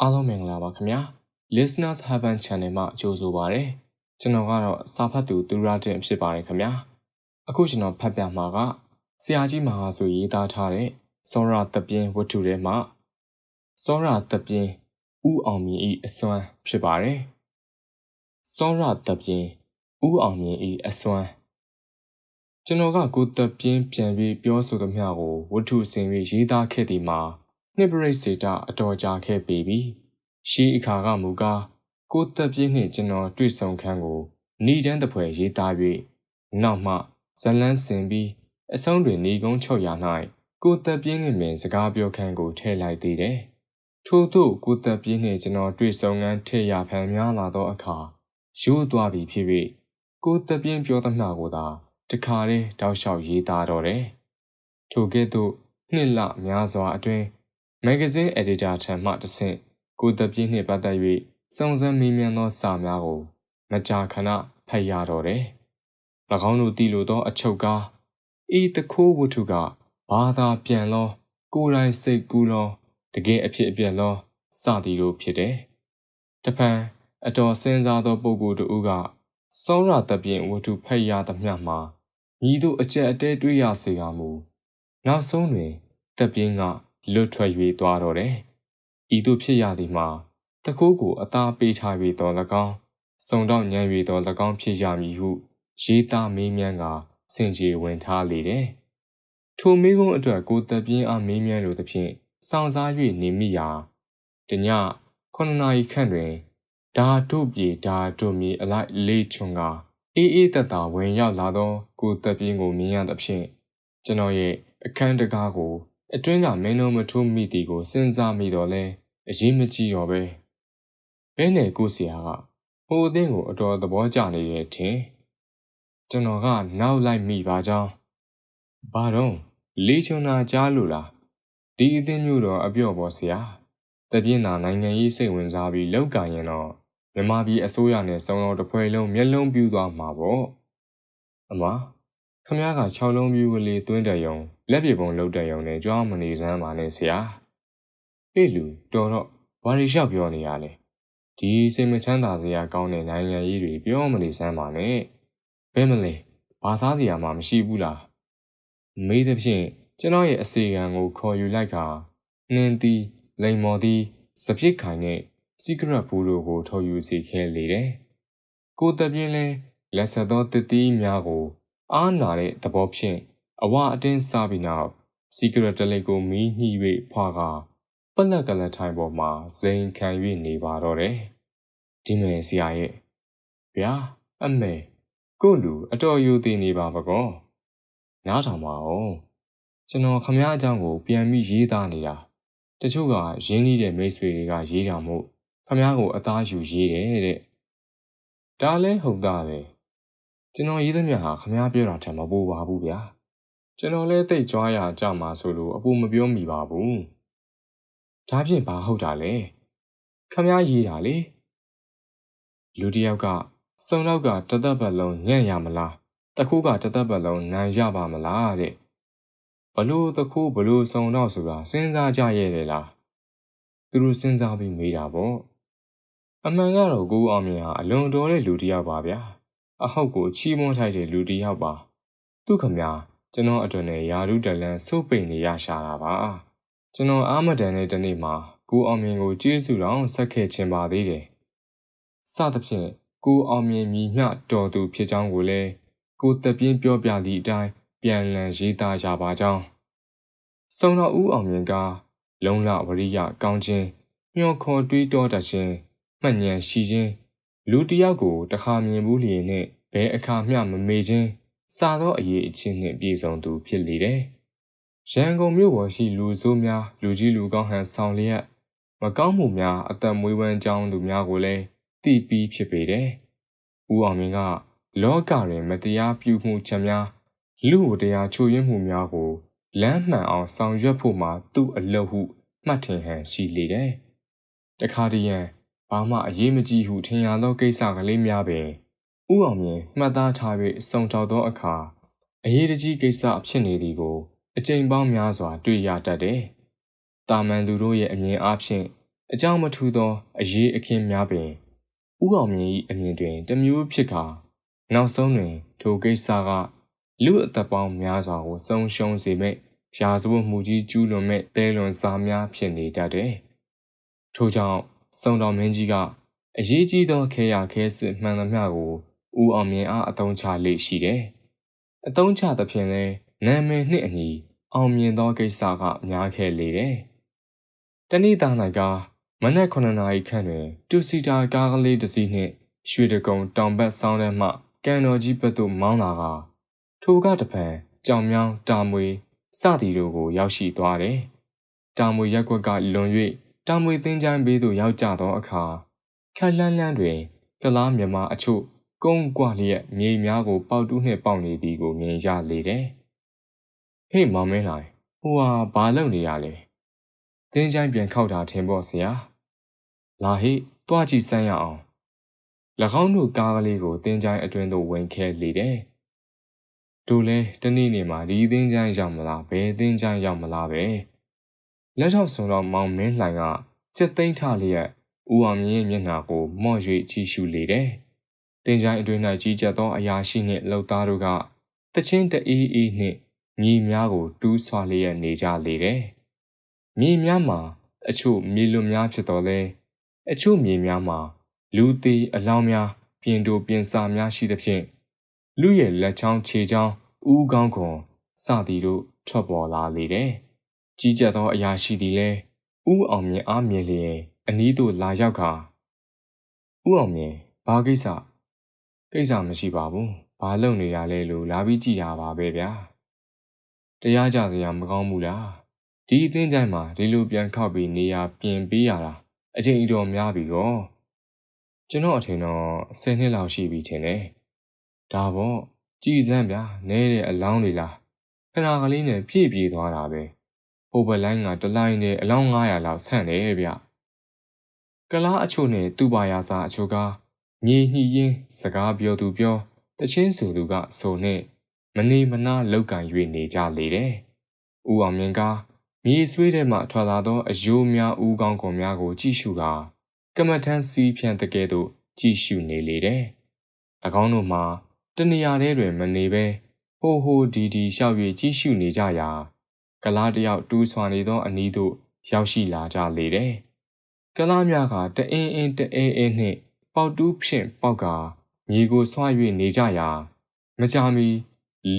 အားလုံးမင်္ဂလာပါခင်ဗျာ Listeners Heaven Channel မှာကြိုဆိုပါရစေကျွန်တော်ကတော့စာဖတ်သူသူရတင်ဖြစ်ပါတယ်ခင်ဗျာအခုကျွန်တော်ဖတ်ပြမှာကဆရာကြီးမဟာဆိုရေးသားထားတဲ့စောရတပြင်းဝတ္ထုထဲမှာစောရတပြင်းဥအောင်မြင့်ဤအစွမ်းဖြစ်ပါတယ်စောရတပြင်းဥအောင်မြင့်ဤအစွမ်းကျွန်တော်ကကိုတပြင်းပြန်ပြီးပြောဆိုသမျှကိုဝတ္ထုစင်ပြီးရေးသားခဲ့သည်မှာ နှစ်ပရိစေတအတော်ကြာခဲ့ပေပြီရှိအခါကမူကားကိုတက်ပြင်းနှင့်ကျွန်တော်တွေ့ဆုံခန်းကိုဏီတန်းတပွဲရေးသား၍နောက်မှဇလန်းစင်ပြီးအဆုံးတွင်ဏီကုန်း600၌ကိုတက်ပြင်းနှင့်ပင်စကားပြောခန်းကိုထည့်လိုက်သေးတယ်ထို့သို့ကိုတက်ပြင်းနှင့်ကျွန်တော်တွေ့ဆုံခန်းထည့်ရဖန်များလာသောအခါရိုးသွားပြီဖြစ်၍ကိုတက်ပြင်းပြောသမျှကိုသာတခါတည်းတောက်လျှောက်ရေးသားတော့တယ်ထိုကဲ့သို့နှစ်လများစွာအတွင်း မဂ္ဂဇင်းအယ်ဒီတာထံမှတဆင့်ကိုတပြင်းနှင့်ပတ်သက်၍စုံစမ်းမေးမြန်းသောစာများကို မကြာခဏဖတ်ရတော့တယ်။၎င်းတို့တည်လိုသော အချုပ်ကားဤတခိုးဝတ္ထုကဘာသာပြန်လော ကိုယ်တိုင်စိတ်ကူးလောတကယ်အဖြစ်အပျက်လောစသည်တို့ဖြစ်တယ်။တဖန်အတော်စဉ်းစားသောပုဂ္ဂိုလ်တို့ကစောရတပြင်းဝတ္ထုဖတ်ရသမျှမှာညီတို့အကြက်အတဲတွေးရစေကမူနောက်ဆုံးတွင်တပြင်းက လွတ်ထွက်၍သွားတော့တယ်။ဤသို့ဖြစ်ရသည်မှာတကိုးကိုအသားပေးထား၍တော်၎င်းစုံတော့ညံ၍တော်၎င်းဖြစ်ရမည်ဟု ရေးသားမေးမြန်းကစင်ကြေဝင်ထားလေတယ်။ထိုမိကုန်းအတွက်ကိုတပြင်းအားမေးမြန်းလိုသဖြင့်စောင့်စား၍နေမိရာတည9နာရီခန့်တွင်ဒါတို့ပြေဒါတို့မြေအလိုက်လေးချွန်ကအေးအေးတတဝင်ရောက်လာသောကိုတပြင်းကိုမြင်ရသဖြင့်ကျွန်တော်ရဲ့အခန်းတကားကို အတွင်းကမင်းတို့မထိုးမိသည်ကိုစဉ်းစားမိတော့လဲအရေးမကြီးတော့ပဲဘဲနဲ့ကိုဆရာကဟိုအသင်းကိုအတော်သဘောကျနေရဲ့ထင်ကျွန်တော်ကနောက်လိုက်မိပါကြောင်းဘာတော့လေးချုံနာကြားလို့လားဒီအသင်းမျိုးတော့အပြော့ပေါ်ဆရာတပြင်းနာနိုင်ငံရေးစိတ်ဝင်စားပြီးလောက်ကရင်တော့မြန်မာပြည်အစိုးရနဲ့စုံတော်တစ်ဖွဲ့လုံးမျက်လုံးပြူးသွားမှာပေါ့အမ ခမည်းက6လုံးပြူးကလေးတွင်းတရုံလက်ပြေပုံလှုပ်တဲ့ရုံနဲ့ကြွားမနေစမ်းပါနဲ့ဆရာဟေ့လူတော်တော့ဘာရီလျှောက်ပြောနေရလဲဒီစိတ်မချမ်းသာစရာကောင်းတဲ့နိုင်ငံရေးတွေပြောမနေစမ်းပါနဲ့ဘယ်မလဲဘာစားစရာမှမရှိဘူးလားမေးသဖြင့်ကျွန်တော်ရဲ့အစီအကံကိုခေါ်ယူလိုက်ကနှင်းသည်လိန်မော်သည်စပြစ်ခိုင်နဲ့စီကရက်ဘူးတို့ကိုထုတ်ယူစီခဲလေတယ်ကိုတပြင်းလဲလက်ဆက်သောတတိများကို အားနာတဲ့သဘောဖြင့်အဝအတင်းစားပြီးနောက်စီကရက်တလိတ်ကိုမီးညှိ၍ဖွာကပလက်ကလထိုင်ပေါ်မှာဇိမ်ခံ၍နေပါတော့တယ်။ဒီမယ်ဆရာရဲ့ဗျာအမေကိုလူအတော်ယူသေးနေပါဘကောနားထောင်ပါဦးကျွန်တော်ခမည်းအကြောင်းကိုပြန်ပြီးရေးသားနေတာတချို့ကရင်းနှီးတဲ့မိတ်ဆွေတွေကရေးတာမို့ခမည်းကိုအသားယူရေးတယ်တဲ့ဒါလဲဟုတ်တာပဲ ကျွန်တော်ရေးသမျှဟာခမည်းပြောတာထက်မပိုပါဘူးဗျာကျွန်တော်လည်းတိတ်ကြွားရကြမှာဆိုလို့အပူမပြောမိပါဘူးဒါဖြင့်ဘာဟုတ်တာလဲခမည်းရေးတာလေလူတယောက်ကစုံတော့ကတသက်ပတ်လုံးညံ့ရမလားတခုကတသက်ပတ်လုံးနိုင်ရပါမလားတဲ့ဘလို့တခုဘလို့စုံတော့ဆိုတာစဉ်းစားကြရဲ့လေလားသူတို့စဉ်းစားပြီးမေးတာပေါ့အမှန်ကတော့ကိုအောင်မြင်ဟာအလွန်တော်တဲ့လူတစ်ယောက်ပါဗျာ အဟုတ်ကိုချီးမွမ်းထိုက်တဲ့လူတစ်ယောက်ပါသူခမညာကျွန်တော်အတွက်နဲ့ယာရုတလန်စုပ်ပိန်နေရရှာတာပါကျွန်တော်အာမဒန်တဲ့တနေ့မှာကိုအောင်မြင်ကိုကျေးဇူးတော်ဆက်ခဲ့ခြင်းပါသေးတယ်စသဖြင့်ကိုအောင်မြင်မြည်မျှတော်သူဖြစ်ကြောင်းကိုလည်းကိုတပြင်းပြောပြသည့်အတိုင်းပြန်လည်ရေးသားကြပါကြောင်းစုံတော်ဦးအောင်မြင်ကလုံလဝရိယကောင်းခြင်းမျှော်ခေါ်တွေးတောတတ်ခြင်းမှတ်ဉာဏ်ရှိခြင်း လူတစ်ယောက်ကိုတခါမြင်ဘူးလျင်နဲ့ဘယ်အခါမျှမမေ့ခြင်းစာသောအရေးအချင်းနှင့်ပြည့်စုံသူဖြစ်လေတယ်။ရန်ကုန်မြို့ပေါ်ရှိလူဆိုးများလူကြီးလူကောင်းဟန်ဆောင်လျက်မကောင်းမှုများအသက်မွေးဝမ်းကြောင်းသူများကိုလည်းသိပြီးဖြစ်ပေတယ်။ဦးအောင်မြင့်ကလောကတွင်မတရားပြုမှုချက်များလူ့တရားချိုးယွင်းမှုများကိုလမ်းမှန်အောင်ဆောင်ရွက်ဖို့မှာသူ့အလုပ်ဟုမှတ်ထင်ဟန်ရှိလေတယ်။တခါတည်းရန် ဘာမှအရေးမကြီးဟုထင်ရသောကိစ္စကလေးများပင်ဥအောင်မြင်မှတ်သားထား၍စုံထောက်သောအခါအရေးတကြီးကိစ္စဖြစ်နေသည်ကို အကြိမ်ပေါင်းများစွာ တွေ့ရတတ်တယ်။တာမန်သူတို့ရဲ့အမြင်အားဖြင့်အအကြောင်းမထူသောအရေးအခင်းများပင်ဥအောင်မြင့်၏အမြင်တွင်တမျိုးဖြစ်ကာနောက်ဆုံးတွင် ထိုကိစ္စကလူအသက်ပေါင်းများစွာကိုဆုံးရှုံးစေမဲ့ရာဇဝတ်မှုကြီးကျူးလွန်မဲ့တဲလွန်စားများဖြစ်နေတတ်တယ်။ထို့ကြောင့် စုံတော်မင်းကြီးကအရေးကြီးသောခဲရခဲစစ်မှန်သမျှကိုဦးအောင်မြင်အားအသုံးချလေ့ရှိတယ်။အသုံးချသဖြင့်လဲနာမည်နှင့်အညီအောင်မြင်သောကိစ္စကများခဲ့လေတယ်။တဏိတာ၌ကမနက်9နာရီခန့်တွင်တူစီတာကားကလေးတစ်စီးနှင့်ရွှေတကုံတောင်ဘက်ဆောင်းထဲမှကန်တော်ကြီးဘက်သို့မောင်းလာကထိုကတပံကြောင်မြောင်းတာမွေစသည်တို့ကိုရောက်ရှိသွားတယ်။တာမွေရက်ကွက်ကလွန်၍ တာမွေသင်္ချိုင်းဘေးသို့ရောက်ကြသောအခါခက်လန်းလန်းတွင်ကလားမြမအချို့ကုန်းကွလျက်မြေများကိုပေါက်တူးနှင့်ပေါက်နေသည်ကိုမြင်ရလေတယ်။ဟေ့မောင်မင်းလိုက်ဟိုဟာဘာလုပ်နေရလဲ။သင်္ချိုင်းပြန်ခောက်တာထင်ပေါ့ဆရာ။လာဟိတွားကြည့်စမ်းရအောင်။၎င်းတို့ကားကလေးကိုသင်္ချိုင်းအတွင်းသို့ဝင်ခဲလေတယ်။တို့လဲတနေ့နေ့မှာဒီသင်္ချိုင်းရောက်မလားဘယ်သင်္ချိုင်းရောက်မလားပဲ။ လက်ထောက်ဆိုတော့မောင်မင်းလှိုင်ကစက်သိမ်းထလျက်ဦးအောင်မြင့်မျက်နှာကိုမော့၍ကြည့်ရှုလေတယ်။တင်ချိုင်းအတွင်း၌ကြီးကျက်သောအရာရှိနှင့်လှုပ်သားတို့ကတချင်းတအေးအေးနှင့်မြေများကိုတူးဆွာလျက်နေကြလေတယ်။မြေများမှာအချို့မြေလွန်များဖြစ်တော်လဲအချို့မြေများမှာလူသေးအလောင်းများပြင်တူပြင်စာများရှိသဖြင့်လူရဲ့လက်ချောင်းခြေချောင်းဦးကောင်းခွန်စသည်တို့ထွက်ပေါ်လာလေတယ်။ ကြီးကျက်သောအရာရှိသည်လဲဦးအောင်မြင်အားမြင်လျင်အနီးသို့လာရောက်ခါဥအောင်မြင်ဘာကိစ္စကိစ္စမရှိပါဘူးဘာလုပ်နေရလဲလို့လာပြီးကြည့်ရပါပဲဗျာတရားကြစရာမကောင်းဘူးလားဒီအသင်းချိုင်းမှာဒီလိုပြန်ခောက်ပြီးနေရပြင်ပေးရတာအချိန်အတော်များပြီကောကျွန်တော်အထင်တော့10နှစ်လောက်ရှိပြီထင်တယ်ဒါပေါ့ကြည်စမ်းဗျာနဲတဲ့အလောင်းတွေလားခဏကလေးနဲ့ဖြည့်ပြေးသွားတာပဲ ဟိုဘက်လိုင်းကတလိုင်းနဲ့အလောင်း900လောက်ဆန့်တယ်ဗျကလားအချို့နဲ့သူ့ပါရစာအချို့ကမြေညှိရင်းစကားပြောသူပြောတချင်းဆိုသူကဆိုနဲ့မနေမနာလောက်ကန်၍နေကြလေတယ်။ဦးအောင်မြင့်ကမြေဆွေးထဲမှထွက်လာသောအယိုးများဦးကောင်းကုန်များကိုကြည့်ရှုကာကမ္မထမ်းစီးဖြန့်တကယ်သို့ကြည့်ရှုနေလေတယ်။အကောင်းတို့မှာတနေရာထဲတွင်မနေဘဲဟိုဟိုဒီဒီလျှောက်၍ကြည့်ရှုနေကြရာ ကလားတယောက်တူးဆွာနေသောအနီးသို့ရောက်ရှိလာကြလေတယ်။ကလားများကတအင်းအင်းတအဲအဲနှင့်ပေါက်တူးဖြင့်ပေါက်ကမြေကိုဆွ၍နေကြရာမကြမီ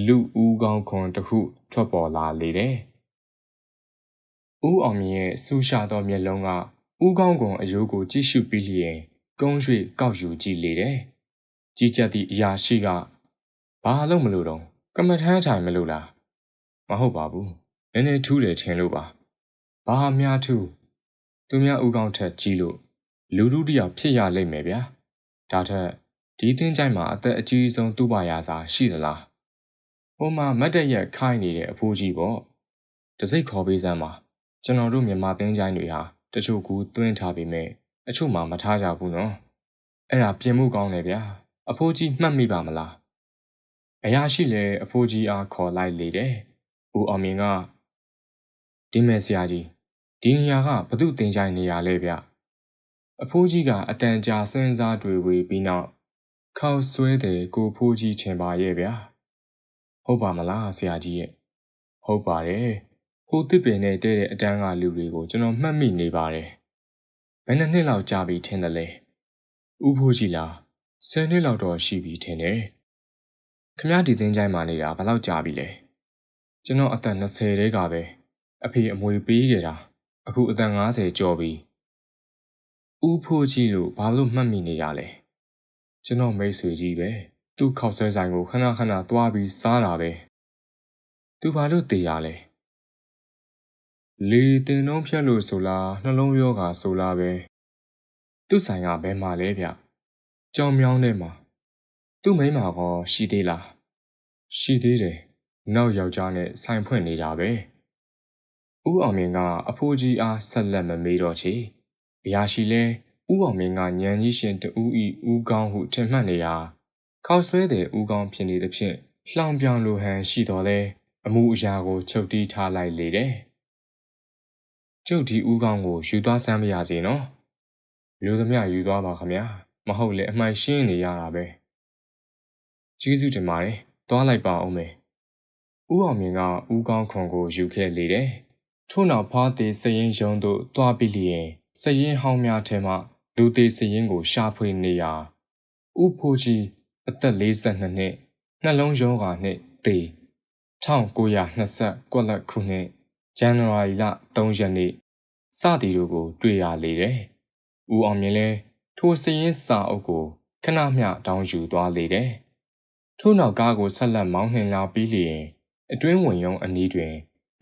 လူဦးကောင်းခွန်တခုထွက်ပေါ်လာလေတယ်။ဦးအောင်မြင့်ရဲ့ဆူရှာသောမျက်လုံးကဦးကောင်းခွန်အယိုးကိုကြည့်ရှုပြီးလျင်ကုန်း၍ကောက်ယူကြည့်လေတယ်။ကြီးကြပ်သည့်အရာရှိကဘာလို့မလို့တော့ကမ္မထမ်းထိုင်မလို့လားမဟုတ်ပါဘူး နည်းနည်းထူးတယ်ထင်လို့ပါဘာများထူးသူများဥကောင်းထက်ကြီးလို့လူလူတယောက်ဖြစ်ရလိမ့်မယ်ဗျာဒါထက်ဒီသင်းချိုင်းမှာအသက်အကြီးဆုံးသူ့ပါရာစာရှိသလားဟိုမှာမတ်တရက်ခိုင်းနေတဲ့အဖိုးကြီးပေါ့တစိတ်ခေါ်ပေးစမ်းပါကျွန်တော်တို့မြန်မာသင်းချိုင်းတွေဟာတချို့ကူသွင်းထားပေမဲ့အချို့မှမထားကြဘူးနော်အဲ့ဒါပြင်မှုကောင်းတယ်ဗျာအဖိုးကြီးမှတ်မိပါမလားအရာရှိလေအဖိုးကြီးအားခေါ်လိုက်လေတယ်ဦးအောင်မြင်က ဒီမဲ့ဆရာကြီးဒီနေရာကဘသူတင်ချိုင်နေရလဲဗျအဖိုးကြီးကအတန်ကြာစဉ်းစားတွေဝေပြီးနောက်ခေါက်ဆွဲတယ်ကိုဖိုးကြီးထင်ပါရဲ့ဗျာဟုတ်ပါမလားဆရာကြီးရဲ့ဟုတ်ပါတယ်ဟိုတစ်ပင်နဲ့တဲ့တဲ့အတန်းကလူတွေကိုကျွန်တော်မှတ်မိနေပါတယ်ဘယ်နှစ်နှစ်လောက်ကြာပြီထင်တယ်လဲဥဖိုးကြီးလားဆယ်နှစ်လောက်တော့ရှိပြီထင်တယ်ခမရဒီသင်းချိုင်းမှာနေတာဘယ်လောက်ကြာပြီလဲကျွန်တော်အသက်20တဲကပဲ အဖေအမွေပေးခဲ့တာအခုအသက်50ကျော်ပြီ။ဦးဖိုးကြီးလို့ဘာလို့မှတ်မိနေရလဲ။ကျွန်တော်မိတ်ဆွေကြီးပဲ။သူ့ခောက်ဆွဲဆိုင်ကိုခဏခဏသွားပြီးစားတာပဲ။သူဘာလို့တည်ရလဲ။လေတင်တော့ဖြတ်လို့ဆိုလားနှလုံးရောဂါဆိုလားပဲ။သူ့ဆိုင်ကဘယ်မှာလဲဗျ။ကြောင်မြောင်းထဲမှာသူ့မိန်းမကောရှိသေးလား။ရှိသေးတယ်။နောက်ယောက်ျားနဲ့ဆိုင်ဖွင့်နေတာပဲ။ ဦးအောင်မင်းကအဖိုးကြီးအားဆက်လက်မမေးတော့ချေ။အရာရှိလဲဦးအောင်မင်းကညံကြီးရှင်တူဤဦးကောင်းဟုထင်မှတ်နေရာခေါဆွဲတဲ့ဦးကောင်းဖြစ်နေသဖြင့်လှောင်ပြောင်လိုဟန်ရှိတော်လဲအမှုအရာကိုချုပ်တီးထားလိုက်လေတယ်။ကျုပ်ဒီဦးကောင်းကိုယူသွားစမ်းမရစေနော်လူသမျှယူသွားပါခမညာမဟုတ်လေအမှန်ရှင်းနေရတာပဲကျေးဇူးတင်ပါတယ်သွားလိုက်ပါအောင်မယ်ဦးအောင်မြင့်ကဦးကောင်းခွန်ကိုယူခဲ့လေတယ် ထို့နောက်ဖားသေးစရင်ရုံးသို့တွားပြီးလျင်စရင်ဟောင်းများထဲမှလူသေးစရင်ကိုရှာဖွေနေရာဦးဖိုးကြီးအသက်42နှစ်နှလုံးရောဂါနှင့်သေ1920ကွက်လက်ခုနှစ်ဇန်နဝါရီလ3ရက်နေ့စသည်တို့ကို တွေ့ရလေတယ်။ဦးအောင်မြင့်လဲထိုစရင်စာအုပ်ကိုခဏမျှတောင်းယူသွားလေတယ်။ထို့နောက်ကားကိုဆက်လက်မောင်းနှင်လာပြီးလျင်အတွင်းဝင်ရုံအနီးတွင်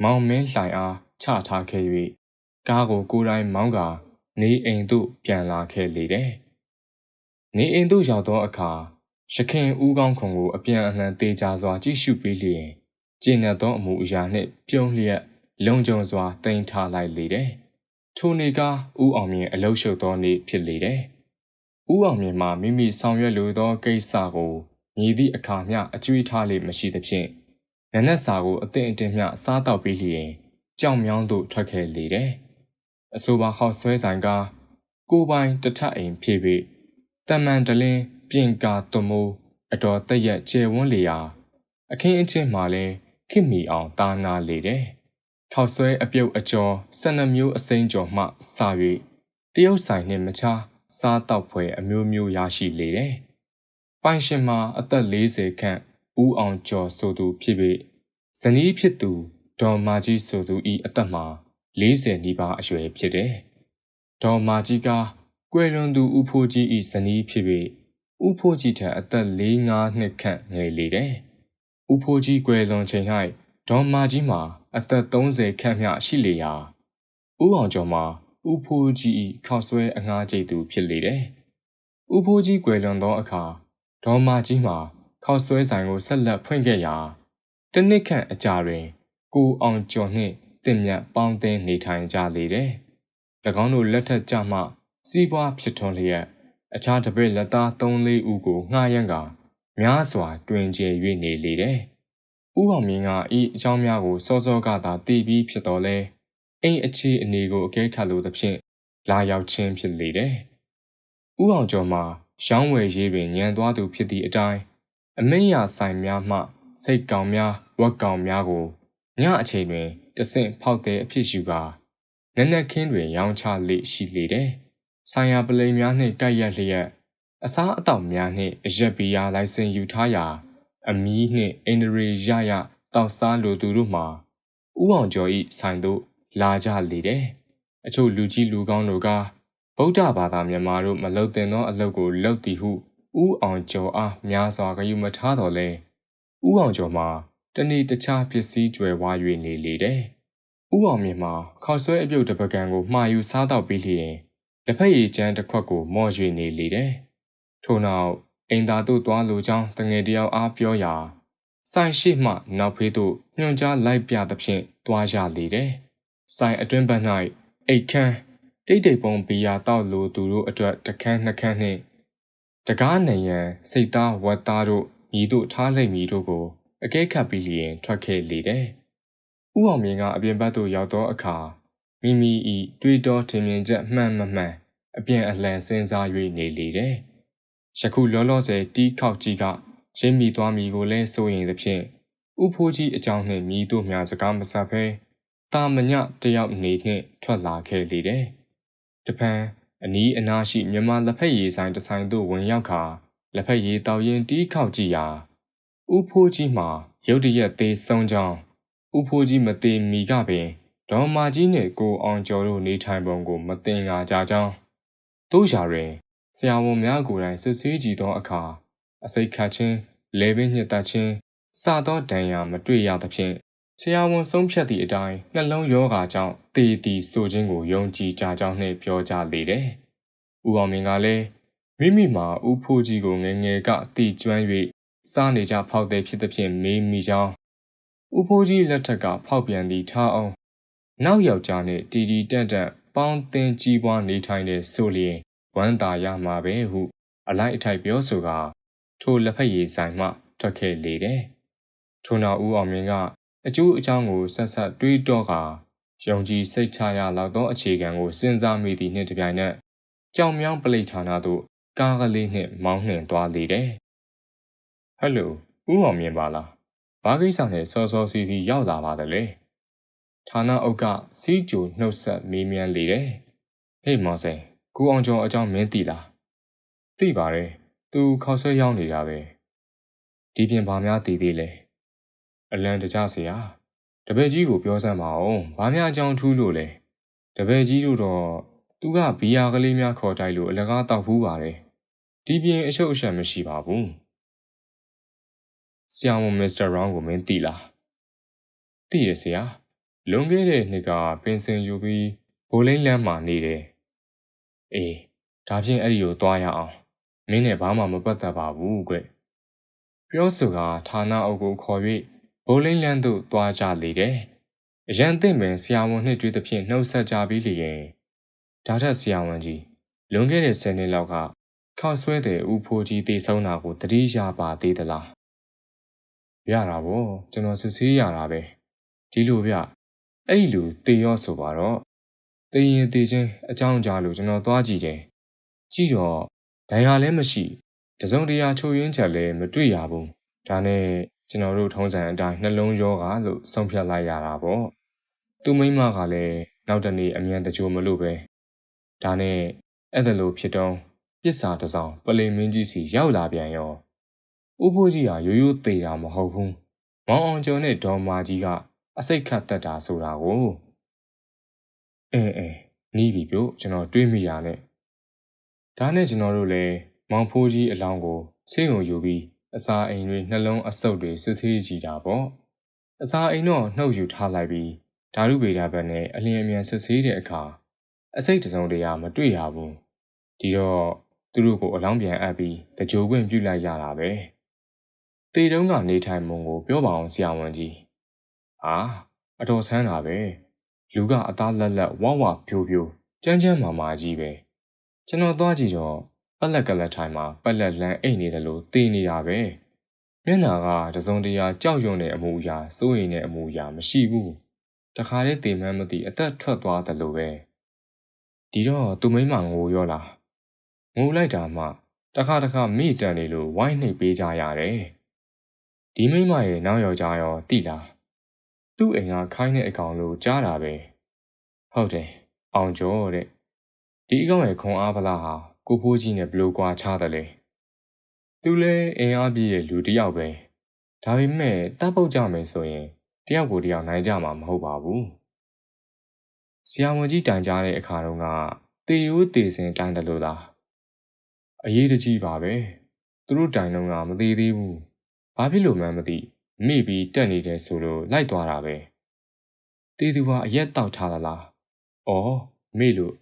မောင်မင်းလှိုင်အား ချထားခဲ့၍ကားကိုကိုယ်တိုင်မောင်းကာနေအိမ်သို့ပြန်လာခဲ့လေတယ်။နေအိမ်သို့ရောက်သောအခါရခင်ဦးကောင်းခွန်ကိုအပြန်အလှန်တေးကြစွာကြည့်ရှုပြီးလျင်ကျင့်တဲ့သောအမှုအရာနှင့်ပြုံးလျက်လုံခြုံစွာတင်ထားလိုက်လေတယ်။ထိုနေ့ကဦးအောင်မြင့်အလုရှုပ်သောနေ့ဖြစ်လေတယ်။ဦးအောင်မြင့်မှာမိမိဆောင်ရွက်လိုသောကိစ္စကိုမြည်သည့်အခါမျှအကျွေးထားလေမရှိသဖြင့်နနက်စာကိုအသင့်အတင်မျှစားတော့ပြီးလျင် ကြောင်မြောင်းသို့ထွက်ခဲ့လေတယ်။အဆိုပါဟောက်ဆွဲဆိုင်ကကိုပိုင်တထအိမ်ဖြစ်ပြီးတမန်တလင်းပြင်ကာသွမိုးအတော်တရက်ကျယ်ဝန်းလေရာအခင်းအကျင်းမှာလဲခင်မီအောင်တာနာလေတယ်။ထောက်ဆွဲအပြုတ်အကျော်12မျိုးအစိမ်းကျော်မှစ၍တရုတ်ဆိုင်နှင့်မချစားတောက်ဖွယ်အမျိုးမျိုးရရှိလေတယ်။ပိုင်ရှင်မှာအသက်40ခန့်ဦးအောင်ကျော်ဆိုသူဖြစ်ပြီးဇနီးဖြစ်သူ ဒေါ်မာကြီးဆိုသူဤအသက်မှာ40နီးပါးအရွယ်ဖြစ်တယ်။ဒေါ်မာကြီးကကွယ်လွန်သူဦးဖိုးကြီးဤဇနီးဖြစ်ပြီးဦးဖိုးကြီးထက်အသက်၄-၅နှစ်ခန့်ငယ်လေတယ်။ဦးဖိုးကြီးကွယ်လွန်ချိန်၌ဒေါ်မာကြီးမှာအသက်30ခန့်မျှရှိလေရာဦးအောင်ကျော်မှာဦးဖိုးကြီး၏ခောက်ဆွဲအငှားကျိတ်သူဖြစ်လေတယ်။ဦးဖိုးကြီးကွယ်လွန်သောအခါဒေါ်မာကြီးမှာခောက်ဆွဲဆိုင်ကိုဆက်လက်ဖွင့်ခဲ့ရာတနစ်ခန့်အကြာတွင် ကိုအောင်ကျော်နှင့်တင်မြတ်ပေါင်းတင်နေထိုင်ကြလေတယ်။၎င်းတို့လက်ထက်ကြမှစီးပွားဖြစ်ထွန်းလျက်အခြားတပည့်လက်သား3-4ဦးကိုငှားရမ်းကာများစွာတွင်ကျဲ၍နေလေတယ်။ဦးအောင်မြင့်ကဤအကြောင်းများကိုစောစောကသာသိပြီးဖြစ်တော်လဲအိမ်အခြေအနေကိုအကဲခတ်လို့သဖြင့်လာရောက်ခြင်းဖြစ်လေတယ်။ဦးအောင်ကျော်မှာရောင်းဝယ်ရေးတွင်ညံသွားသူဖြစ်သည့်အတိုင်းအမိန့်ရဆိုင်များမှစိတ်ကောင်များဝက်ကောင်များကို ညအချိန်တွင်တဆင့်ဖောက်တဲ့အဖြစ်ယူကာနက်နက်ခင်းတွင်ရောင်းချလေရှိလေတယ်။ဆိုင်ရာပလိန်များနှင့်ကိုက်ရက်လျက်အစားအသောက်များနှင့်အရက်ဘီယာလိုင်စင်ယူထားရာအမီးနှင့်အင်ဒရီရရတောက်စားလိုသူတို့မှာဥအောင်ကျော်၏ဆိုင်သို့လာကြလေတယ်။အချို့လူကြီးလူကောင်းတို့ကဗုဒ္ဓဘာသာမြန်မာတို့မလုပ်တင်သောအလုပ်ကိုလုပ်သည်ဟုဥအောင်ကျော်အားများစွာဂရုမထားတော်လဲဥအောင်ကျော်မှာ တနေ့တခြားပစ္စည်းကျွယ်ဝါ၍နေလေတယ်။ဥအောင်မြင့်မှာခေါက်ဆွဲအပြုတ်တပကံကိုမှာယူစားတော့ပြီးလျင်လက်ဖက်ရည်ကျန်းတစ်ခွက်ကိုမော့၍နေလေတယ်။ထို့နောက်အိမ်သာသို့သွားလိုကြောင်းတငယ်တယောက်အားပြောရာဆိုင်ရှိမှနောက်ဖေးသို့ညွှန်ကြားလိုက်ပြသဖြင့်တွားရလေတယ်။ဆိုင်အတွင်းဘက်၌အိတ်ခမ်းတိတ်တိတ်ပုံဘီယာတောက်လိုသူတို့အတွက်တခန်းနှစ်ခန်းနှင့်တကားနေရန်စိတ်သားဝတ်သားတို့ညီတို့ထားလိုက်မည်တို့ကို အကဲခတ်ပြီးလျင်ထွက်ခဲ့လေတယ်။ဥအောင်မြင့်ကအပြင်ဘက်သို့ရောက်သောအခါမိမိ၏တွေးတောထင်မြင်ချက်မှန်မမှန်အပြင်အလှန်စဉ်းစား၍နေလေတယ်။ယခုလောလောဆယ်တီးခေါက်ကြီးကရင်းမိသွားမည်ကိုလည်းစိုးရင်သဖြင့်ဥဖိုးကြီးအကြောင်းနှင့်မြည်တို့များစကားမဆက်ဘဲတာမညတယောက်နေနှင့်ထွက်လာခဲ့လေတယ်။တပံအနီးအနားရှိမြမလက်ဖက်ရည်ဆိုင်တစ်ဆိုင်သို့ဝင်ရောက်ခါလက်ဖက်ရည်တောက်ရင်တီးခေါက်ကြည့်ရာ ဥဖိုးကြီးမှာရုတ်တရက်သေးဆုံးကြောင်းဥဖိုးကြီးမသေးမီကပင်ဒေါ်မာကြီးနှင့်ကိုအောင်ကျော်တို့နေထိုင်ပုံကိုမတင်ငါကြကြောင်းတို့ရာတွင်ဆရာဝန်များကိုယ်တိုင်ဆွဆွေးကြည့်သောအခါအစိတ်ခတ်ခြင်းလေပင်ညှက်တခြင်းစသောဒဏ်ရာမတွေ့ရသဖြင့်ဆရာဝန်ဆုံးဖြတ်သည့်အတိုင်းနှလုံးရောဂါကြောင့်တည်တည်ဆိုခြင်းကိုယုံကြည်ကြကြောင်းနှင့်ပြောကြလေတယ်။ဦးအောင်မင်းကလည်းမိမိမှာဦးဖိုးကြီးကိုငငယ်ကတီကျွမ်း၍ စားနေကြဖောက်တဲ့ဖြစ်သဖြင့်မေးမိကြောင်းဦးဖိုးကြီးလက်ထက်ကဖောက်ပြန်သည်ထားအောင်နောက်ယောက်ျားနှင့်တီတီတန့်တန့်ပေါင်းသင်းကြီးပွားနေထိုင်တဲ့ဆိုလျင်ဝမ်းသာရမှာပဲဟု အလိုက်အထိုက်ပြောဆိုကာထိုလက်ဖက်ရည်ဆိုင်မှထွက်ခဲ့လေတယ်။ထို့နောက်ဦးအောင်မင်းကအကျိုးအကြောင်းကိုဆက်ဆက်တွေးတော့ကာယုံကြည်စိတ်ချရလောက်သောအခြေခံကိုစဉ်းစားမိသည့်နှင့်တပြိုင်နက်ကြောင်မြောင်းပလိတ်ဌာနသို့ကားကလေးနှင့်မောင်းနှင်သွားလေတယ်။ ဟယ်လိုဦးအောင်မြင်ပါလားဘာကိစ္စနဲ့စောစောစီစီရောက်လာပါတယ်လေဌာနအုပ်ကစီဂျူနှုတ်ဆက်မေးမြန်းလေတယ်ဟေ့မောင်စိန်ကိုအောင်ကျော်အကြောင်းမင်းသိလားသိပါတယ်သူခေါက်ဆွဲရောက်နေတာပဲဒီပြင်ဘာများတည်သေးလဲအလံတကြဆရာတပည့်ကြီးကိုပြောစမ်းပါဦးဘာများအကြောင်းထူးလို့လဲတပည့်ကြီးတို့တော့သူကဘီယာကလေးများခေါ်တိုက်လို့အလကားတောက်ဖူးပါတယ်ဒီပြင်အရှုပ်အရှက်မရှိပါဘူး ဆရာဝန်မစ္စတာရောင်းကိုမင်းသိလား။သိရဆရာ။လွန်ခဲ့တဲ့နှစ်ကပင်စင်ယူပြီးဘိုးလိမ့်လမ်းမှာနေတယ်။အေးဒါဖြင့်အဲ့ဒီကိုသွားရအောင်။မင်းနဲ့ဘာမှမပတ်သက်ပါဘူးကွ။ပြောဆိုကဌာနအုပ်ကိုခေါ်၍ဘိုးလိမ့်လန်းသို့သွားကြလေတယ်။အရန်သင့်ပင်ဆရာဝန်နှင့်တွေ့သဖြင့်နှုတ်ဆက်ကြပြီးလျင်ဒါထက်ဆရာဝန်ကြီးလွန်ခဲ့တဲ့10နှစ်လောက်ကခောက်ဆွဲတဲ့ဦးဖိုးကြီးတည်ဆုံးတာကိုတတိယပါသေးသလား ရတာဗောကျွန်တော်စစ်ဆေးရတာပဲဒီလိုဗျအဲ့ဒီလူတည်ရောဆိုပါတော့တည်ရင်တည်ချင်းအကြောင်းကြားလို့ကျွန်တော်သွားကြည့်တယ်ကြည့်တော့ဒဏ်ရာလည်းမရှိတစုံတရာချိုးရင်းချက်လည်းမတွေ့ရဘူးဒါနဲ့ကျွန်တော်တို့ထုံးစံအတိုင်းနှလုံးရောဂါလို့ဆုံးဖြတ်လိုက်ရတာပေါ့သူမိမကလည်းနောက်တနေ့အမြန်တကြိုမလို့ပဲဒါနဲ့အဲ့ဒါလို့ဖြစ်တော့ပစ္စာတစောင်းပလိမင်းကြီးစီရောက်လာပြန်ရော ဥဖိုးကြီးဟာရိုးရိုးသေးတာမဟုတ်ဘူးမောင်အောင်ကျော်နဲ့ဒေါ်မာကြီးကအစိတ်ခတ်တက်တာဆိုတာကိုအဲအဲနီးပြီပြို့ကျွန်တော်တွေးမိရနဲ့ဒါနဲ့ကျွန်တော်တို့လည်းမောင်ဖိုးကြီးအလောင်းကိုဆေးရုံယူပြီးအစာအိမ်တွေနှလုံးအဆုပ်တွေစစ်ဆေးကြည့်တာပေါ့အစာအိမ်တော့နှုတ်ယူထားလိုက်ပြီးဓာတုဗေဒဘက်နဲ့အလင်းအမြန်စစ်ဆေးတဲ့အခါအစိတ်တစုံတရာမတွေ့ရဘူးဒီတော့သူတို့ကိုအလောင်းပြန်အပ်ပြီးတကြိုခွင့်ပြုလိုက်ရတာပဲ တေတုံးကနေထိုင်မုံကိုပြောပါအောင်ဆရာဝန်ကြီးဟာအတော်ဆန်းတာပဲလူကအသားလက်လက်ဝဝဖြိုးဖြိုးကြမ်းကြမ်းမာမာကြီးပဲကျွန်တော်သွားကြည့်တော့ပက်လက်ကလက်ထိုင်မှာပက်လက်လန်းအိတ်နေတယ်လို့သိနေတာပဲမျက်နာကတစုံတရာကြောက်ရွံ့တဲ့အမူအရာစိုးရိမ်တဲ့အမူအရာမရှိဘူးတခါတည်းတေမှန်းမသိအသက်ထွက်သွားတယ်လို့ပဲဒီတော့သူမိမငိုရောလားငိုလိုက်တာမှတခါတခါမိတန်နေလို့ဝိုင်းနှိပ်ပေးကြရတယ် ဒီမိမရဲ့နောက်ယောက်ျားရောတိလားသူ့အိမ်ကခိုင်းတဲ့အကောင်လို့ကြားတာပဲဟုတ်တယ်အောင်ကျော်တဲ့ဒီအကောင်ရဲ့ခွန်အားဗလားဟာကိုဖိုးကြီးနဲ့ဘလို့ကွာချတယ်လေသူလဲအင်အားပြည့်ရဲ့လူတစ်ယောက်ပဲဒါပေမဲ့တပ်ပုတ်ကြမယ်ဆိုရင်တယောက်ကိုတယောက်နိုင်ကြမှာမဟုတ်ပါဘူးဆရာဝန်ကြီးတိုင်ကြားတဲ့အခါတုန်းကတေရိုးတေစင်တိုင်တယ်လို့လားအရေးတကြီးပါပဲသူတို့တိုင်လုံးကမသေးသေးဘူး ဘာဖြစ်လို့မှန်းမသိမိပြီးတက်နေတယ်ဆိုလို့လိုက်သွားတာပဲတေသူကအရက်တောက်ထားသလားအော်မိလို့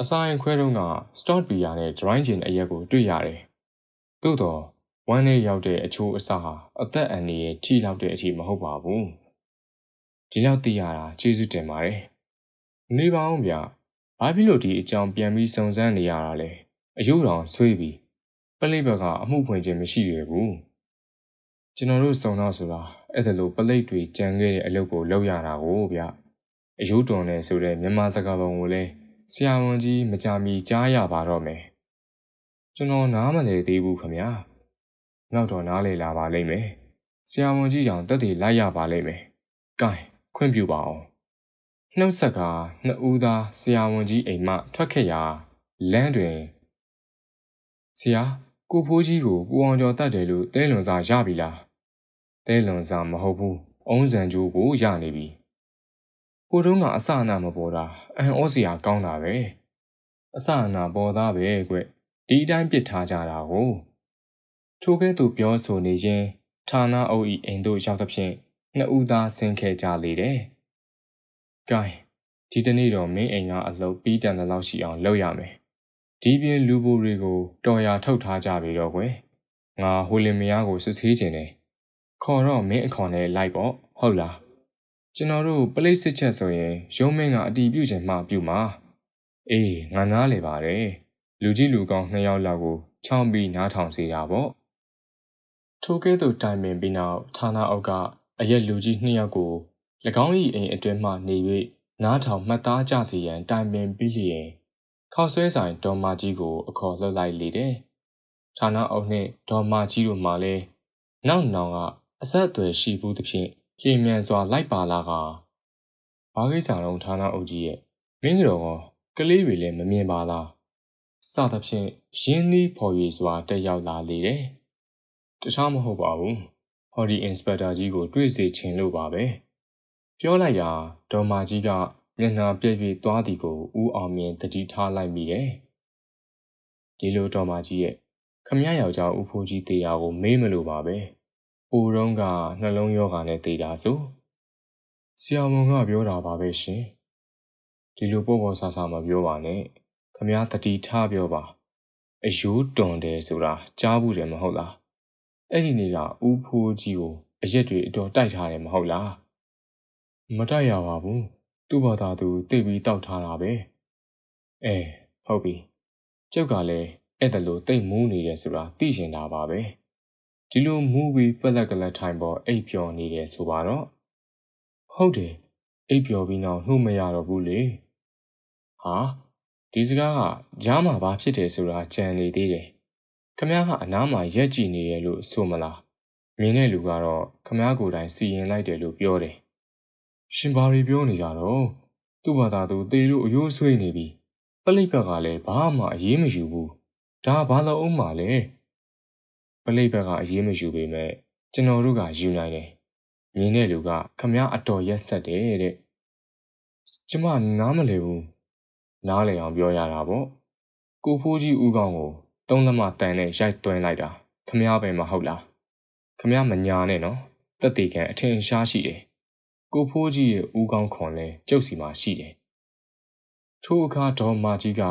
အစာရင်ခွဲတုန်းက stout beer နဲ့ dry gin အရက်ကိုတွေ့ရတယ်သို့တော့ဝမ်းထဲရောက်တဲ့အချိုးအစာဟာအသက်အန္တရာယ်ထိလောက်တဲ့အထိမဟုတ်ပါဘူးဒီလောက်သိရတာကျေးဇူးတင်ပါတယ်နေပါအောင်ဗျာဘာဖြစ်လို့ဒီအကြောင်းပြန်ပြီးစုံစမ်းနေရတာလဲအယုတော်ဆွေးပြီးပလိတ်ဘက်ကအမှုဖွင့်ခြင်းမရှိရဘူး ကျွန်တော်တို့စုံတော့ဆိုတာအဲ့ဒါလိုပလိတ်တွေကြံခဲ့တဲ့အလုပ်ကိုလုပ်ရတာကိုဗျအယုတော်နဲ့ဆိုတဲ့မြန်မာစကားပုံကိုလည်းဆရာဝန်ကြီးမကြမီကြားရပါတော့မယ်ကျွန်တော်နားမလည်သေးဘူးခမညာနောက်တော့နားလည်လာပါလိမ့်မယ်ဆရာဝန်ကြီးကြောင့်တက်တည်လိုက်ရပါလိမ့်မယ်ကဲခွင့်ပြုပါအောင်နှုတ်ဆက်ကနှစ်ဦးသားဆရာဝန်ကြီးအိမ်မှထွက်ခဲ့ရာလမ်းတွင်ဆရာ ကိုဖိုးကြီးကိုပူအောင်ကျော်တတ်တယ်လို့တဲလွန်စာရပြီလားတဲလွန်စာမဟုတ်ဘူးအုံးစံကြိုးကိုရနေပြီကိုတုံးကအစအနာမပေါ်တာအန်ဩစရာကောင်းတာပဲအစအနာပေါ်သားပဲကွဒီအတိုင်းပြစ်ထားကြတာကိုထိုကဲ့သို့ပြောဆိုနေခြင်းဌာနအုပ်၏အိမ်သို့ရောက်သဖြင့်နှစ်ဦးသားဆင်းခဲ့ကြလေတယ်။ကဲဒီတနေ့တော့မင်းအိမ်ကအလုပ်ပြီးတန်တဲ့လောက်ရှိအောင်လုပ်ရမယ်။ ဒီပြင်လူပိုတွေကိုတော်ရာထုတ်ထားကြပြီတော့ကွယ်။ငါဟိုလင်မယားကိုစစ်ဆေးခြင်းတယ်။ခေါ်တော့မင်းအခေါ်နဲ့လိုက်ပေါ့ဟုတ်လား။ကျွန်တော်တို့ပလိတ်စစ်ချက်ဆိုရင်ရုံးမင်းကအတီးပြုခြင်းမှပြုမှာ။အေးငါနားလေပါတယ်။လူကြီးလူကောင်းနှစ်ယောက်လောက်ကိုချောင်းပြီးနားထောင်စေတာပေါ့။ထိုကဲ့သို့တိုင်ပင်ပြီးနောက်ဌာနအုပ်ကအရက်လူကြီးနှစ်ယောက်ကို၎င်း၏အိမ်အတွင်းမှနေ၍နားထောင်မှတ်သားကြစီရန်တိုင်ပင်ပြီးလျင် ခောက်ဆွဲဆိုင်ဒေါ်မာကြီးကို အခေါ်လှုပ်လိုက်လေတယ်။ဌာနအုပ်နှင့်ဒေါ်မာကြီးတို့မှလည်းနောက်နောင်ကအဆက်အသွယ်ရှိဘူးသဖြင့်လျင်မြန်စွာလိုက်ပါလာကဘာကိစ္စတော့ဌာနအုပ်ကြီးရဲ့မင်းတို့ကကလေးတွေလည်းမမြင်ပါလားစသဖြင့်ရင်းနှီးဖော်ရွေစွာတက်ရောက်လာလေတယ်။တခြားမဟုတ်ပါဘူး။ဟော်ဒီအင်စပက်တာကြီးကို တွေ့စေချင်လို့ပါပဲ။ပြောလိုက်ရာဒေါ်မာကြီးက မျက်နှာပြည့်ပြည့်သွားသည်ကိုဦးအောင်မြင်တတိထားလိုက်မိတယ်။ဒီလိုဒေါ်မာကြီးရဲ့ခမရယောက်ျားဦးဖိုးကြီးတေတာကိုမေးမလို့ပါပဲ။ပူတုံးကနှလုံးရောဂါနဲ့တေတာဆို။ဆရာမုံကပြောတာပါပဲရှင်။ဒီလိုပေါ့ပေါ့ဆာဆာမပြောပါနဲ့။ခမရတတိထားပြောပါ။အယိုးတွန်တယ်ဆိုတာကြားဘူးတယ်မဟုတ်လား။အဲ့ဒီနေ့ကဦးဖိုးကြီးကိုအရက်တွေအတော်တိုက်ထားတယ်မဟုတ်လား။မတိုက်ရပါဘူး။ သူ့ဘာသာသူတိတ်ပြီးတောက်ထားတာပဲ။အဲဟုတ်ပြီ။ကျုပ်ကလည်းအဲ့ဒါလိုတိတ်မူးနေတယ်ဆိုတာသိရှင်တာပါပဲ။ဒီလိုမူးပြီးပက်လက်ကလက်ထိုင်ပေါ်အိပ်ပျော်နေတယ်ဆိုပါတော့။ဟုတ်တယ်။အိပ်ပျော်ပြီးနောက်နှုတ်မရတော့ဘူးလေ။ဟာဒီစကားကကြားမှာဘာဖြစ်တယ်ဆိုတာကြံနေသေးတယ်။ခမည်းကအနားမှာရက်ကြည့်နေရလို့ဆိုမလား။မြင်တဲ့လူကတော့ခမည်းကိုယ်တိုင်စီရင်လိုက်တယ်လို့ပြောတယ်။ ရှင်ဘာတွေပြောနေကြတော့သူ့ဘာသာသူတေလို့အယိုးဆွေးနေပြီ။ပလိတ်ဘက်ကလည်းဘာမှအရေးမယူဘူး။ဒါဘာလို့အောင်မှလဲ။ပလိတ်ဘက်ကအရေးမယူပေမဲ့ကျွန်တော်တို့ကယူနိုင်တယ်။မြင်တဲ့လူကခမည်းအတော်ရက်ဆက်တယ်တဲ့။ကျမနားမလည်ဘူးနားလည်အောင်ပြောရတာပေါ့ကိုဖိုးကြီးဦးကောင်းကိုသုံးလက်မတန်နဲ့ရိုက်သွင်းလိုက်တာခမည်းပဲမဟုတ်လားခမည်းမညာနဲ့နော်တက်တေကန်အထင်ရှားရှိတယ် ကိုဖိုးကြီးရဲ့ဦးကောင်းခွန်လဲကျုပ်စီမှာရှိတယ်ထိုအခါဒေါ်မာကြီးက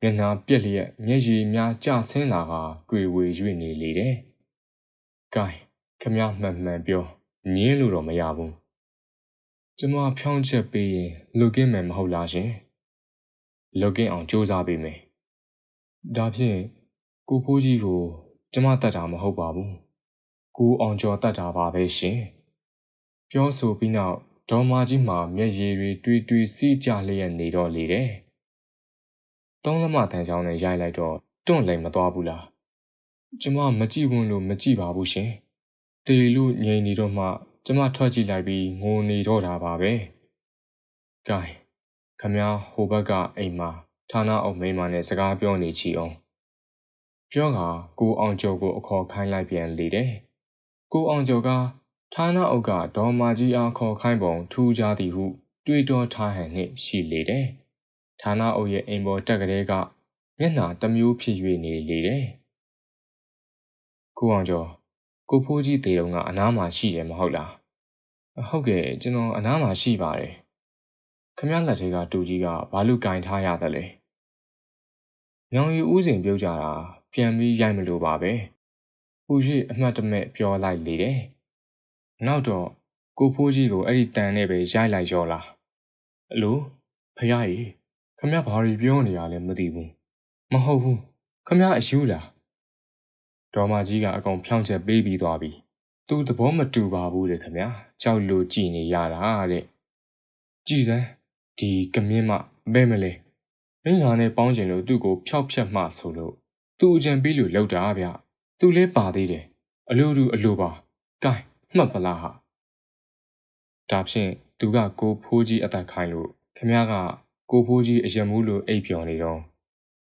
မျက်နှာပြက်လျက်မျက်ရည်များကျဆင်းလာကတွေ့ဝေ၍နေလေတယ်။ကဲခမည်းမှန်မှန်ပြောငင်းလို့တော့မရဘူး။ကျမဖြောင်းချက်ပေးရင်လူကင်းမယ်မဟုတ်လားရှင်။လုတ်ကင်းအောင်စူးစမ်းပေးမယ်။ဒါဖြင့်ကိုဖိုးကြီးကိုကျမတတ်တာမဟုတ်ပါဘူး။ကိုအောင်ကျော်တတ်တာပါပဲရှင်။ပြောဆိုပြီးနောက် ဒေါ်မာကြီးမှာမျက်ရည်တွေတွေးတွေးစီးကြလျက်နေတော့လေတယ်။သုံးလက်မတန်ချောင်းနဲ့ရိုက်လိုက်တော့တွန့်လည်းမသွားဘူးလား။ကျမမကြည့်ဘူးလို့မကြည့်ပါဘူးရှင်။တေလို့ငြိမ်နေတော့မှ ကျမထွက်ကြည့်လိုက်ပြီးငိုနေတော့တာပါပဲ။ gain ခမည်းဟိုဘက်ကအိမ်မှာဌာနအုပ်မိန်းမနဲ့စကားပြောနေချီအောင်ပြောကကိုအောင်ကျော်ကိုအခေါ်ခိုင်းလိုက်ပြန်လေတယ်ကိုအောင်ကျော်က ဌာနအုပ်ကဒေါ်မာကြီးအားခေါ်ခိုင်းပုံထူးခြားသည်ဟု တွေးတောထားဟန်နှင့်ရှိလေတယ်ဌာနအုပ်ရဲ့အိမ်ပေါ်တက်ကလေးကမျက်နှာတစ်မျိုးဖြစ်၍နေလေတယ်ကိုအောင်ကျော်ကိုဖိုးကြီးတေတုံကအနားမှာရှိတယ်မဟုတ်လားဟုတ်ကဲ့ကျွန်တော်အနားမှာရှိပါတယ်ခမရလက်ထဲကတူကြီးကဘာလို့ကင်ထားရသလဲ။မြောင်ရီဦးစဉ်ပြုတ်ကြတာပြန်ပြီးရိုက်မလို့ပါပဲ။ပူရှိအမှတ်တမဲ့ပြောလိုက်လေတယ်။ နောက်တော့ကိုဖိုးကြီးကိုအဲ့ဒီတန်နဲ့ပဲရိုက်လိုက်ရောလား။အလိုဖယားကြီးခမရဘာတွေပြောနေရလဲမသိဘူး။မဟုတ်ဘူးခမရအယူလား။ဒေါ်မကြီးကအကောင်ဖြောင်းချက်ပေးပြီးသွားပြီ။သူသဘောမတူပါဘူးတဲ့ခမရ။ကြောက်လို့ကြည်နေရတာတဲ့။ကြည်စမ်းဒီကမြင့်မဘဲမလဲမင်းငါနဲ့ပေါင်းချင်လို့သူ့ကိုဖျောက်ဖြက်မှဆိုလို့သူ့အကြံပေးလို့လောက်တာဗျသူလဲပါသေးတယ်အလိုတူအလိုပါကဲ မှတ်ပလားဟာဒါဖြင့်သူကကိုဖိုးကြီးအသက်ခိုင်းလို့ခမကကိုဖိုးကြီးအယမူးလိုအိပ်ပျော်နေတော့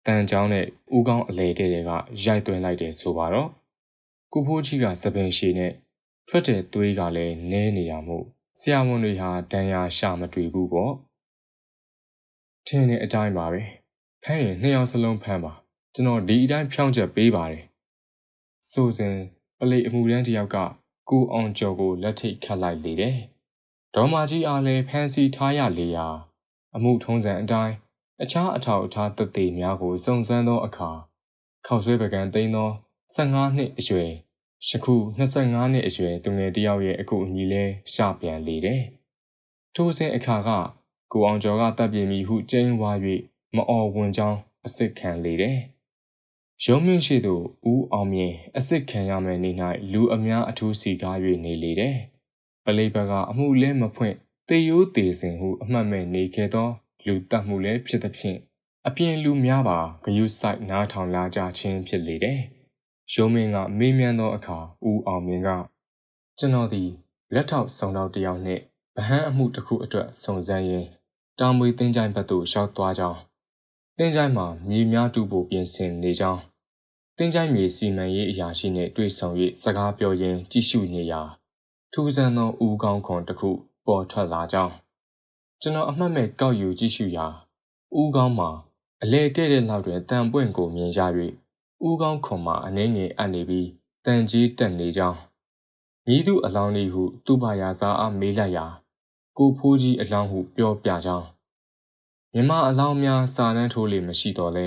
တန်ချောင်းနဲ့ဦးကောင်းအလဲတဲ့တွေကရိုက်သွင်းလိုက်တယ်ဆိုပါတော့ကိုဖိုးကြီးကသပင်ရှည်နဲ့ထွက်တဲ့သွေးကလည်းနဲနေရမှုဆရာဝန်တွေဟာတန်ရာရှာမတွေ့ဘူးပေါ့ထင်းတဲ့အတိုင်းပါပဲဖမ်းရင်နှစ်ယောက်စလုံးဖမ်းပါကျွန်တော်ဒီအတိုင်းဖြောင်းချက်ပေးပါတယ်ဆိုစဉ်ပလိအမှုရန်တယောက်က ကိုအောင်ကျော်ကိုလက်ထိတ်ခတ်လိုက်လေတယ်ဒေါ်မာကြီးအားလည်းဖမ်းဆီးထားရလေရာအမှုထုံးစံအတိုင်းအခြားအထောက်အထားတသက်များကိုစုံစမ်းသောအခါခောက်ဆွဲပကံသိန်းသော15နှစ်အရွယ်ယခု25နှစ်အရွယ်သူငယ်တယောက်ရဲ့အခုအညီလဲရှပြန်လေတယ်ထိုစဉ်အခါကကိုအောင်ကျော်ကတပ်ပြင်းမိဟုကျင်းဝါ၍မအော်ဝင်ကြောင်းအစစ်ခံလေတယ်။ ရုံးမြင့်ရှိသူဦးအောင်မြင်အစစ်ခံရမယ့်နေ့၌လူအများအထူးစီကား၍နေလေတယ်။ပလိဘကအမှုလဲမဖွင့်တေယိုးတေစင်ဟုအမှတ်မဲ့နေခဲ့သော လူတက်မှုလည်းဖြစ်သဖြင့်အပြင်လူများပါဂယုဆိုင်နားထောင်လာကြခြင်းဖြစ်လေတယ်။ရုံးမင်းကမေးမြန်းသောအခါဦးအောင်မင်းကကျွန်တော်သည်လက်ထောက်ဆောင်တော်တယောက်နှင့်ဗဟန်းအမှုတစ်ခုအတွက်စုံစမ်းရင်းတာမွေတင်းကြိုင်ဘက်သို့ရောက်သွားကြောင်း တင်းကြိုင်မှာမြေများတူဖို့ပြင်ဆင်နေကြောင်းတင်းကြိုင်မြေစီမံရေးအရာရှိနှင့်တွေ့ဆုံ၍စကားပြောရင်းကြည့်ရှုနေရာထူးဆန်းသောဦးကောင်းခွန်တစ်ခုပေါ်ထွက်လာကြောင်းကျွန်တော်အမှတ်မဲ့ကောက်ယူကြည့်ရှုရာဦးကောင်းမှာအလေတဲ့တဲ့လောက်တွင်တန်ပွင့်ကိုမြင်ရ၍ဦးကောင်းခွန်မှာအနှင်းငယ်အပ်နေပြီးတန်ကြီးတက်နေကြောင်းမြည်သူအလောင်းလေးဟုသူ့ဘာယာစားအားမေးလိုက်ရာကိုဖိုးကြီးအလောင်းဟုပြောပြကြောင်း မြမအလောင်းများစာတန်းထိုးလေမရှိတော့လဲ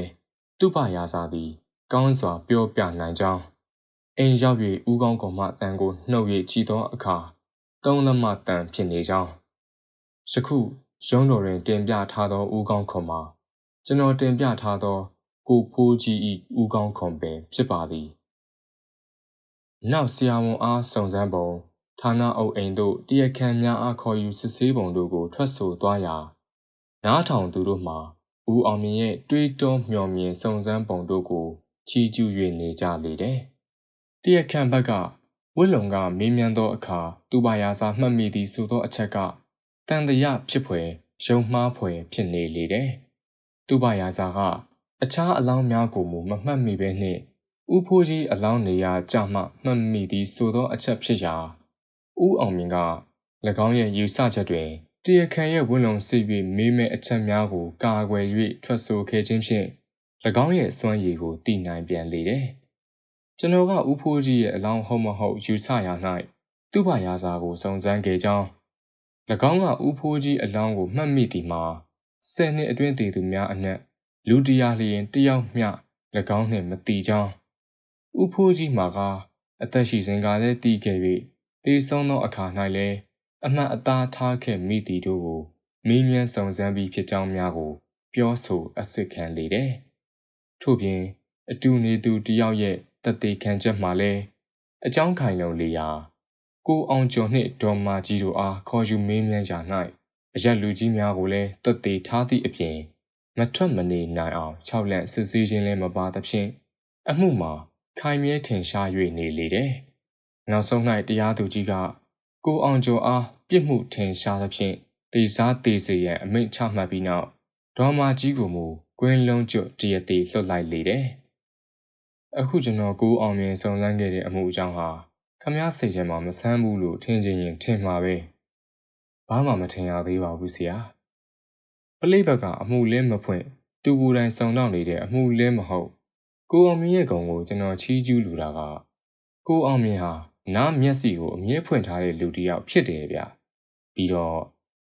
သူ့ဘာယာစားသည်ကောင်းစွာပြောပြနိုင်ကြောင်းအိမ်ရောက်၍ဦးကောင်းကောင်မှတန်ကိုနှုတ်၍ကြည့်သောအခါသုံးလက်မတန်ဖြစ်နေကြောင်းယခုရုံးတော်တွင်တင်ပြထားသောဦးကောင်းခွန်မှာကျွန်တော်တင်ပြထားသော ကိုဖိုးကြီး၏ဦးကောင်းခွန်ပင်ဖြစ်ပါသည်နောက်ဆရာဝန်အားစုံစမ်းပုံဌာနအုပ်အိမ်သို့တရက်ခန့်များအားခေါ်ယူစစ်ဆေးပုံတို့ကိုထွက်ဆိုသွားရာ နားထောင်သူတို့မှာဦးအောင်မြင့်ရဲ့တွေးတောမျှော်မြင်စုံစမ်းပုံတို့ကိုချီးကျူး၍နေကြလေတယ်။တရက်ခန့်ဘက်ကဝစ်လုံကမေးမြန်းသောအခါသူပါယာစာမှတ်မိသည်ဆိုသောအချက်ကတန်တရာဖြစ်ဖွယ်ရုံမှားဖွယ်ဖြစ်နေလေတယ်။သူပါယာစာကအခြားအလောင်းများကိုမူမမှတ်မိပဲနှင့်ဥဖိုးကြီးအလောင်းနေရာကြမှမှတ်မိသည်ဆိုသောအချက်ဖြစ်ရာဥအောင်မြင့်က၎င်းရဲ့ယူဆချက်တွင် တရားခံရဲ့ဝန်လုံစစ်၍မေးမဲ့အချက်များကိုကာကွယ်၍ထွက်ဆိုခဲ့ခြင်းဖြင့်၎င်းရဲ့စွမ်းရည်ကိုတည်နိုင်ပြန်လေတယ်။ကျွန်တော်ကဥဖိုးကြီးရဲ့အလောင်းဟုတ်မဟုတ်ယူဆရာ၌သူ့ဘာယာစာကိုစုံစမ်းခဲ့ကြောင်း၎င်းကဥဖိုးကြီးအလောင်းကိုမှတ်မိသည်မှာဆယ်နှစ်အတွင်းတည်သူများအနက်လူတရားလျင်တယောက်မျှ၎င်းနှင့်မတီကြောင်းဥဖိုးကြီးမှာကအသက်ရှိစဉ်ကလည်းတည်ခဲ့၍တည်ဆုံးသောအခါ၌လည်း အမှန်အသားထားခဲ့မိသည်တို့ကိုမင်းမြန်းစုံစမ်းပြီးဖြစ်ကြောင်းများကို ပြောဆိုအစစ်ခံလေတယ်။ထို့ပြင် အတူနေသူတယောက်ရဲ့တသက်ခံချက်မှလည်းအကြောင်းခိုင်လုံလေရာကိုအောင်ကျော်နှင့်ဒေါ်မာကြီးတို့အားခေါ်ယူမင်းမြန်းရာ၌အရက်လူကြီးများကိုလည်းတသက်ထားသည့်အပြင်မထွက်မနေနိုင်အောင်ခြောက်လန့်စစ်ဆေးခြင်းလည်းမပါသဖြင့်အမှုမှာခိုင်မြဲထင်ရှား၍နေလေတယ်။နောက်ဆုံး၌တရားသူကြီးက ကိုအောင်ကျော်အားပြစ်မှုထင်ရှားသဖြင့်တေစားတေစေရန်အမိန့်ချမှတ်ပြီးနောက်ဒေါ်မာကြီးကိုမူကွင်းလုံးကျွတ်တရတေလွှတ်လိုက်လေတယ်။အခုကျွန်တော်ကိုအောင်မြင်စုံစမ်းခဲ့တဲ့အမှုအကြောင်းဟာခမားစိတ်ထဲမှာမဆန်းဘူးလို့ထင်ချင်ရင်ထင်မှာပဲ။ဘာမှမထင်ရသေးပါဘူးဆရာ။ပလိဘက်ကအမှုလဲမဖွင့်သူကိုယ်တိုင်ဆောင်တော့နေတဲ့အမှုလဲမဟုတ်ကိုအောင်မြင်ရဲ့ဂုံကိုကျွန်တော်ချီးကျူးလူတာကကိုအောင်မြင်ဟာ နားမျက်စိကိုအမြဲဖွင့်ထားတဲ့လူတစ်ယောက်ဖြစ်တယ်ဗျပြီးတော့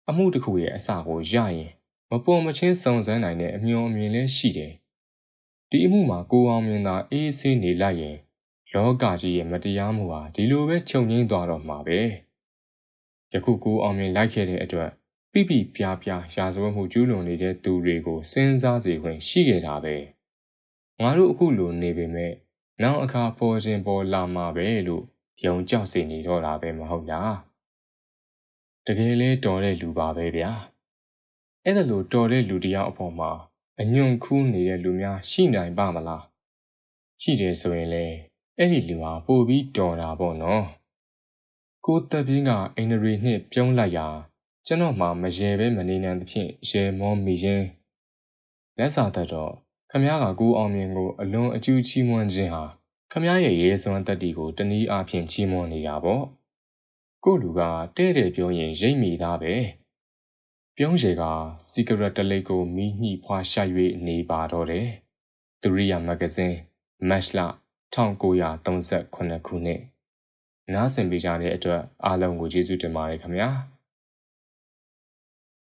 အမှုတစ်ခုရဲ့အစကိုရရင်မပေါ်မချင်းစုံစမ်းနိုင်တဲ့အမျှော်အမြင်လည်းရှိတယ်ဒီအမှုမှာကိုအောင်မြင်သာအေးဆေးနေလိုက်ရင်လောကကြီးရဲ့မတရားမှုဟာဒီလိုပဲချုပ်ငိမ့်သွားတော့မှာပဲယခုကိုအောင်မြင်လိုက်ခဲ့တဲ့အတွက်ပြပြပြပြရာဇဝတ်မှုကျူးလွန်နေတဲ့သူတွေကိုစဉ်းစားစေခွင့်ရှိခဲ့တာပဲငါတို့အခုလိုနေပေမဲ့နောက်အခါပေါ်ခြင်းပေါ်လာမှာပဲလို့ ယုံကြောက်စေနေတော့တာပဲမဟုတ်လားတကယ်လဲတော်တဲ့လူပါပဲဗျာအဲ့ဒါလိုတော်တဲ့လူတယောက်အပေါ်မှာအညွန့်ခူးနေတဲ့လူများရှိနိုင်ပါမလားရှိတယ်ဆိုရင်လေအဲ့ဒီလူဟာပိုပြီးတော်တာပေါ့နော်ကိုတက်ပြင်းကအင်နရီနှင့်ပြုံးလိုက်ရာကျွန်တော်မှမရေပဲမနေနိုင်သဖြင့်ရေမောမိရင်လက်စာသက်တော့ခမည်းကကိုအောင်မြင်ကိုအလွန်အကျူးချီးမွမ်းခြင်းဟာ ခမည်းရဲ့ရဲစွမ်းတက်တီကိုတနည်းအားဖြင့်ချီးမွမ်းနေတာပေါ့ကိုလူကတဲ့တဲ့ပြောရင်ရိတ်မိသားပဲပြုံးရည်ကစီဂရက်တလိပ်ကိုမီးညှိဖွာရှိုက်၍နေပါတော့တယ်သူရိယာမဂ္ဂဇင်းမတ်လ1938ခုနှစ်နားဆင်ပေးကြတဲ့အတွက်အားလုံးကိုကျေးဇူးတင်ပါတယ်ခင်ဗျာ။